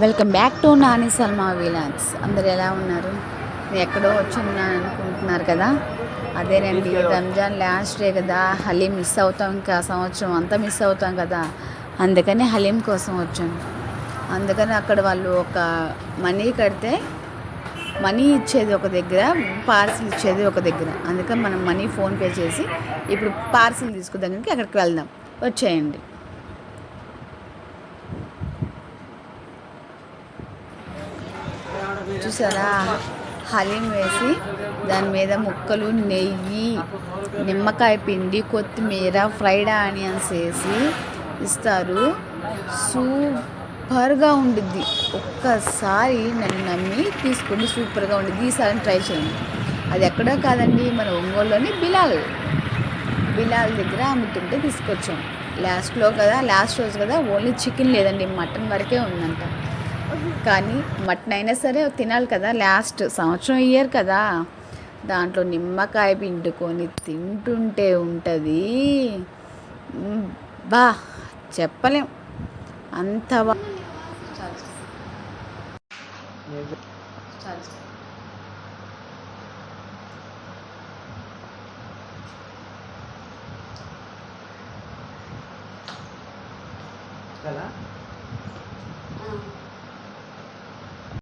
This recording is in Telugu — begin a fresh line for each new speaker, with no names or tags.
Welcome back to Nani Salma vlogs. అందరు ఎలా ఉన్నారు? నేను ఎక్కడో వచ్చున్నా అనుకుంటున్నారు కదా? అదేనండి రంజాన్ లాస్ట్ డే కదా. హలీం మిస్ అవుతాం ఇంకా సంవత్సరం అంతా మిస్ అవుతాం కదా. అందుకని హలీం కోసం వచ్చాను. అందుకని అక్కడ వాళ్ళు ఒక మనీ కడితే మనీ ఇచ్చేది ఒక దగ్గర పార్సిల్ ఇచ్చేది ఒక దగ్గర. అందుకని మనం మనీ ఫోన్పే చేసి ఇప్పుడు పార్సిల్ తీసుకుదానికి అక్కడికి వెళ్దాం. వచ్చేయండి. చూసారా హలీం వేసి దాని మీద ముక్కలు నెయ్యి నిమ్మకాయ పిండి కొత్తిమీర ఫ్రైడ్ ఆనియన్స్ వేసి ఇస్తారు. సూపర్గా ఉండిద్ది. ఒక్కసారి నన్ను నమ్మి తీసుకోండి సూపర్గా ఉండిద్ది. ఈసారి ట్రై చేయండి. అది ఎక్కడో కాదండి మన ఒంగోలులోని బిలాల్. బిలాల్ దగ్గర అమ్ముతుంటే తీసుకొచ్చాం. లాస్ట్లో కదా లాస్ట్ రోజు కదా ఓన్లీ చికెన్ లేదండి మటన్ వరకే ఉందంట. కానీ మటన్ అయినా సరే తినాలి కదా. లాస్ట్ సంవత్సరం ఇయర్ కదా. దాంట్లో నిమ్మకాయ పిండుకొని తింటుంటే ఉంటుంది. బా చెప్పలేం. అంత బా
కదా.